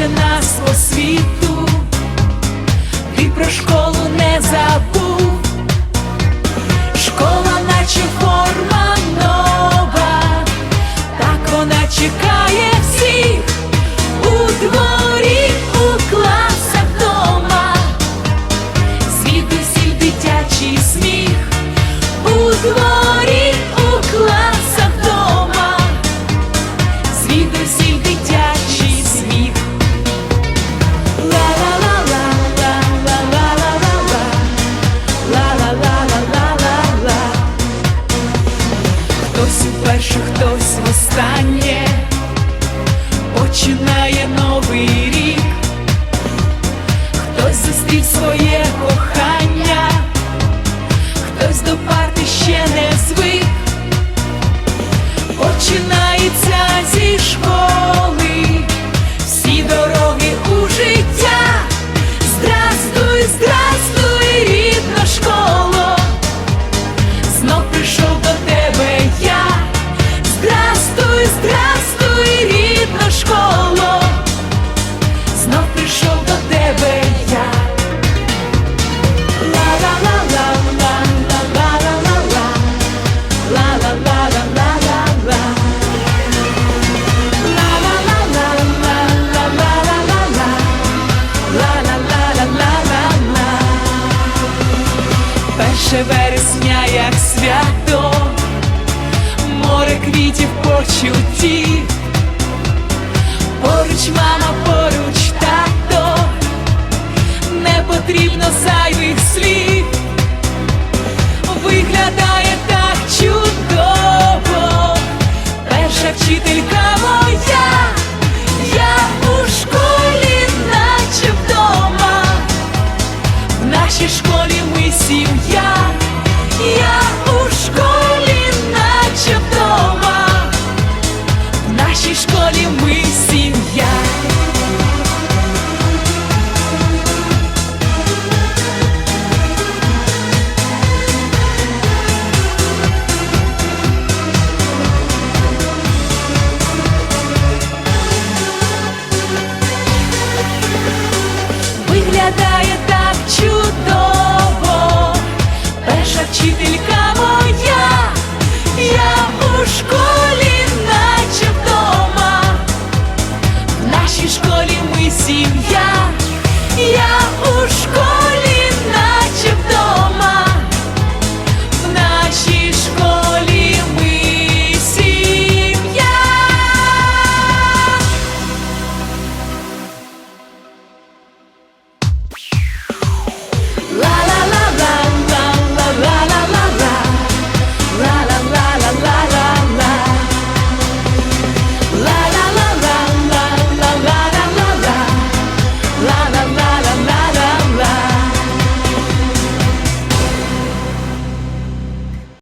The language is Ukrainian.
кличе нас освіт. stanie 1 вересня, як свято, море квітів почуттів Учителька моя, я у школі, наче вдома, в нашій школі ми сім'я, я у школі.